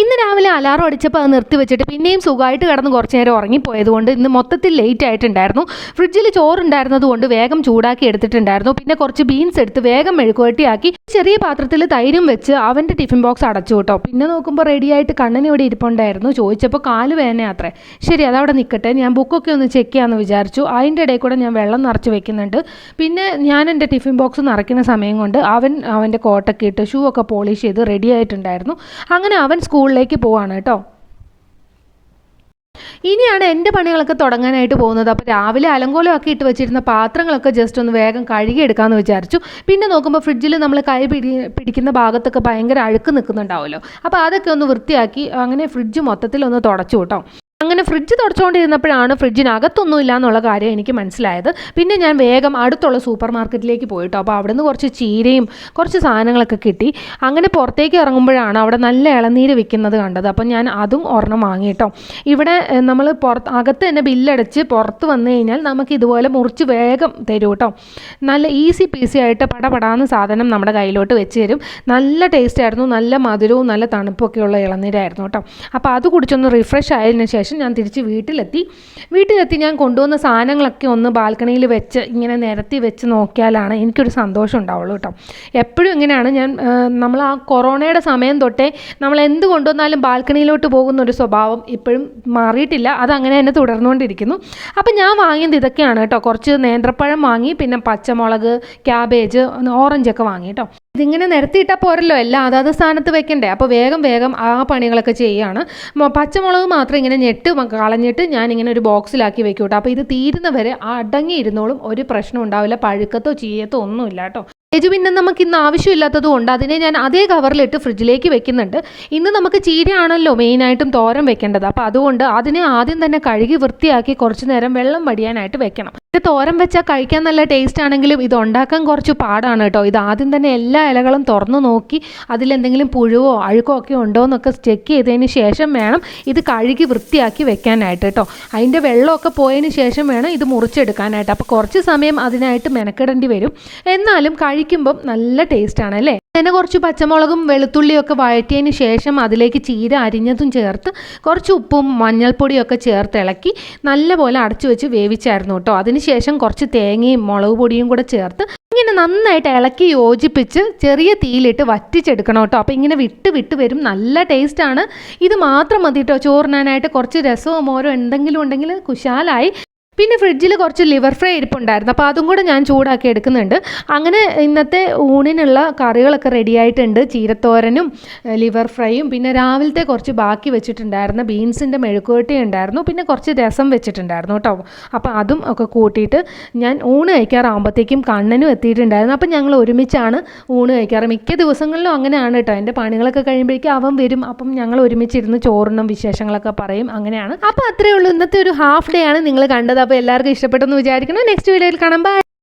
ഇന്ന് രാവിലെ അലാറം അടിച്ചപ്പോൾ അത് നിർത്തി വെച്ചിട്ട് പിന്നെയും സുഖമായിട്ട് കിടന്ന് കുറച്ച് നേരം ഉറങ്ങിപ്പോയത് കൊണ്ട് ഇന്ന് മൊത്തത്തിൽ ലേറ്റ് ആയിട്ടുണ്ടായിരുന്നു. ഫ്രിഡ്ജിൽ ചോറുണ്ടായിരുന്നത് കൊണ്ട് വേഗം ചൂടാക്കി എടുത്തിട്ടുണ്ടായിരുന്നു. പിന്നെ കുറച്ച് ബീൻസ് എടുത്ത് വേഗം മെഴുകുവട്ടിയാക്കി ചെറിയ പാത്രത്തിൽ തൈരും വെച്ച് അവന്റെ ടിഫിൻ ബോക്സ് അടച്ചു കേട്ടോ. പിന്നെ നോക്കുമ്പോൾ റെഡിയായിട്ട് കണ്ണൻ ഇവിടെ ഇരിപ്പുണ്ടായിരുന്നു. ചോദിച്ചപ്പോൾ കാൽ വേദന അത്രേ. ശരി അതവിടെ നിൽക്കട്ടെ ഞാൻ ബുക്കൊക്കെ ഒന്ന് ചെക്ക് ചെയ്യാമെന്ന് വിചാരിച്ചു. അതിന്റെ ഇടയിൽ കൂടെ ഞാൻ വെള്ളം നിറച്ച് വെക്കുന്നുണ്ട്. പിന്നെ ഞാൻ എന്റെ ടിഫിൻ ബോക്സ് നിറയ്ക്കുന്ന സമയം കൊണ്ട് അവൻ അവന്റെ കോട്ടൊക്കെ ഇട്ട് ഷൂ ഒക്കെ പോളിഷ് ചെയ്ത് റെഡി ആയിട്ടുണ്ടായിരുന്നു. അങ്ങനെ അവൻ സ്കൂളിലേക്ക് പോവാണ് കേട്ടോ. ഇനിയാണ് എന്റെ പണികളൊക്കെ തുടങ്ങാനായിട്ട് പോകുന്നത്. അപ്പോൾ രാവിലെ അലങ്കോലമൊക്കെ ഇട്ട് വെച്ചിരുന്ന പാത്രങ്ങളൊക്കെ ജസ്റ്റ് ഒന്ന് വേഗം കഴുകിയെടുക്കാമെന്ന് വിചാരിച്ചു. പിന്നെ നോക്കുമ്പോൾ ഫ്രിഡ്ജിൽ നമ്മൾ കൈ പിടി പിടിക്കുന്ന ഭാഗത്തൊക്കെ ഭയങ്കര അഴുക്ക് നിൽക്കുന്നുണ്ടാവുമല്ലോ. അപ്പോൾ അതൊക്കെ ഒന്ന് വൃത്തിയാക്കി അങ്ങനെ ഫ്രിഡ്ജ് മൊത്തത്തിൽ ഒന്ന് തുടച്ചു കേട്ടോ. അങ്ങനെ ഫ്രിഡ്ജ് തുടച്ചുകൊണ്ടിരുന്നപ്പോഴാണ് ഫ്രിഡ്ജിനകത്തൊന്നും ഇല്ല എന്നുള്ള കാര്യം എനിക്ക് മനസ്സിലായത്. പിന്നെ ഞാൻ വേഗം അടുത്തുള്ള സൂപ്പർ മാർക്കറ്റിലേക്ക് പോയിട്ടോ. അപ്പോൾ അവിടെ നിന്ന് കുറച്ച് ചീരയും കുറച്ച് സാധനങ്ങളൊക്കെ കിട്ടി. അങ്ങനെ പുറത്തേക്ക് ഇറങ്ങുമ്പോഴാണ് അവിടെ നല്ല ഇളനീര് വിൽക്കുന്നത് കണ്ടത്. അപ്പം ഞാൻ അതും ഒരെണ്ണം വാങ്ങിയിട്ടോ ഇവിടെ നമ്മൾ പുറത്ത് അകത്ത് തന്നെ ബില്ലടച്ച് പുറത്ത് വന്നു കഴിഞ്ഞാൽ നമുക്ക് ഇതുപോലെ മുറിച്ച് വേഗം തരും കേട്ടോ നല്ല ഈസി പീസി ആയിട്ട് പടപടാന്ന് സാധനം നമ്മുടെ കയ്യിലോട്ട് വെച്ച് തരും. നല്ല ടേസ്റ്റ് ആയിരുന്നു. നല്ല മധുരവും നല്ല തണുപ്പൊക്കെ ഉള്ള ഇളനീരായിരുന്നു കേട്ടോ. അപ്പോൾ അത് കുടിച്ചൊന്ന് റിഫ്രഷ് ആയതിനു ശേഷം ഞാൻ തിരിച്ച് വീട്ടിലെത്തി. വീട്ടിലെത്തി ഞാൻ കൊണ്ടുവന്ന സാധനങ്ങളൊക്കെ ഒന്ന് ബാൽക്കണിയിൽ വെച്ച് ഇങ്ങനെ നിരത്തി വെച്ച് നോക്കിയാലാണ് എനിക്കൊരു സന്തോഷം ഉണ്ടാവുള്ളൂ കേട്ടോ. എപ്പോഴും ഇങ്ങനെയാണ് ഞാൻ നമ്മൾ ആ കൊറോണയുടെ സമയം തൊട്ടേ നമ്മൾ എന്ത് കൊണ്ടുവന്നാലും ബാൽക്കണിയിലോട്ട് പോകുന്ന ഒരു സ്വഭാവം ഇപ്പോഴും മാറിയിട്ടില്ല. അത് അങ്ങനെ തന്നെ തുടർന്നുകൊണ്ടിരിക്കുന്നു. അപ്പം ഞാൻ വാങ്ങിയത് ഇതൊക്കെയാണ് കേട്ടോ. കുറച്ച് നേന്ത്രപ്പഴം വാങ്ങി പിന്നെ പച്ചമുളക് ക്യാബേജ് ഓറഞ്ചൊക്കെ വാങ്ങി കേട്ടോ. ഇതിങ്ങനെ നിരത്തിയിട്ടാൽ പോരല്ലോ. എല്ലാം അതാത് സ്ഥാനത്ത് വെക്കണ്ടേ. അപ്പോൾ വേഗം വേഗം ആ പണികളൊക്കെ ചെയ്യുകയാണ് പച്ചമുളക് മാത്രം ഇങ്ങനെ ഞെട്ട് കളഞ്ഞിട്ട് ഞാൻ ഇങ്ങനെ ഒരു ബോക്സിലാക്കി വെക്കും കേട്ടോ അപ്പോൾ ഇത് തീരുന്നവരെ അടങ്ങിയിരുന്നോളും ഒരു പ്രശ്നം ഉണ്ടാവില്ല. പഴുക്കത്തോ ചീയത്തോ ഒന്നുമില്ല കേട്ടോ. ഏജ് പിന്നെ നമുക്ക് ഇന്ന് ആവശ്യമില്ലാത്തത് കൊണ്ട് അതിനെ ഞാൻ അതേ കവറിലിട്ട് ഫ്രിഡ്ജിലേക്ക് വെക്കുന്നുണ്ട്. ഇന്ന് നമുക്ക് ചീരയാണല്ലോ മെയിനായിട്ടും തോരൻ വെക്കേണ്ടത്. അപ്പോൾ അതുകൊണ്ട് അതിനെ ആദ്യം തന്നെ കഴുകി വൃത്തിയാക്കി കുറച്ച് നേരം വെള്ളം വടിയാനായിട്ട് വെക്കണം. ഇത് തോരൻ വെച്ചാൽ കഴിക്കാൻ നല്ല ടേസ്റ്റ് ആണെങ്കിലും ഇത് ഉണ്ടാക്കാൻ കുറച്ച് പാടാണ് കേട്ടോ. ഇത് ആദ്യം തന്നെ എല്ലാ ഇലകളും തുറന്നു നോക്കി അതിലെന്തെങ്കിലും പുഴുവോ അഴുക്കോ ഒക്കെ ഉണ്ടോ എന്നൊക്കെ ചെക്ക് ചെയ്തതിന് ശേഷം വേണം ഇത് കഴുകി വൃത്തിയാക്കി വെക്കാനായിട്ട് കേട്ടോ. അതിന്റെ വെള്ളമൊക്കെ പോയതിന് ശേഷം വേണം ഇത് മുറിച്ചെടുക്കാനായിട്ട്. അപ്പോൾ കുറച്ച് സമയം അതിനായിട്ട് മെനക്കെടേണ്ടി വരും. എന്നാലും കഴിക്കുമ്പം നല്ല ടേസ്റ്റാണ് അല്ലേ? തന്നെ കുറച്ച് പച്ചമുളകും വെളുത്തുള്ളിയും ഒക്കെ വഴറ്റിയതിന് ശേഷം അതിലേക്ക് ചീര അരിഞ്ഞതും ചേർത്ത് കുറച്ച് ഉപ്പും മഞ്ഞൾപ്പൊടിയും ഒക്കെ ചേർത്ത് ഇളക്കി നല്ലപോലെ അടച്ചു വെച്ച് വേവിച്ചായിരുന്നു കേട്ടോ. അതിനുശേഷം കുറച്ച് തേങ്ങയും മുളക് പൊടിയും കൂടെ ചേർത്ത് ഇങ്ങനെ നന്നായിട്ട് ഇളക്കി യോജിപ്പിച്ച് ചെറിയ തീയിലിട്ട് വറ്റിച്ചെടുക്കണം കേട്ടോ. അപ്പോൾ ഇങ്ങനെ വിട്ട് വിട്ട് വരും. നല്ല ടേസ്റ്റാണ് ഇത് മാത്രം മതി കേട്ടോ. ചോറിനാനായിട്ട് കുറച്ച് രസവും മോരോ എന്തെങ്കിലും ഉണ്ടെങ്കിൽ കുശാലായി പിന്നെ ഫ്രിഡ്ജിൽ കുറച്ച് ലിവർ ഫ്രൈ ഇരിപ്പുണ്ടായിരുന്നു. അപ്പോൾ അതും കൂടെ ഞാൻ ചൂടാക്കി എടുക്കുന്നുണ്ട്. അങ്ങനെ ഇന്നത്തെ ഊണിനുള്ള കറികളൊക്കെ റെഡി ആയിട്ടുണ്ട്. ചീരത്തോരനും ലിവർ ഫ്രൈയും. പിന്നെ രാവിലത്തെ കുറച്ച് ബാക്കി വെച്ചിട്ടുണ്ടായിരുന്ന. ബീൻസിന്റെ മെഴുക്കുവട്ടി ഉണ്ടായിരുന്നു. പിന്നെ കുറച്ച് രസം വെച്ചിട്ടുണ്ടായിരുന്നു കേട്ടോ. അപ്പോൾ അതും ഒക്കെ കൂട്ടിയിട്ട് ഞാൻ ഊണ് കഴിക്കാറാകുമ്പോഴത്തേക്കും കണ്ണനും എത്തിയിട്ടുണ്ടായിരുന്നു. അപ്പോൾ ഞങ്ങൾ ഒരുമിച്ചാണ് ഊണ് കഴിക്കാറ്. മിക്ക ദിവസങ്ങളിലും അങ്ങനെയാണ് കേട്ടോ. എന്റെ പണികളൊക്കെ കഴിയുമ്പോഴേക്കും അവൻ വരും. അപ്പം ഞങ്ങൾ ഒരുമിച്ചിരുന്ന് ചോറിനും വിശേഷങ്ങളൊക്കെ പറയും. അങ്ങനെയാണ്. അപ്പോൾ അത്രയേ ഉള്ളൂ. ഇന്നത്തെ ഒരു ഹാഫ് ഡേ ആണ് നിങ്ങൾ കണ്ടത്. അപ്പോൾ എല്ലാവർക്കും ഇഷ്ടപ്പെട്ടെന്ന് വിചാരിക്കുന്നു. നെക്സ്റ്റ് വീഡിയോയിൽ കാണാം. ബൈ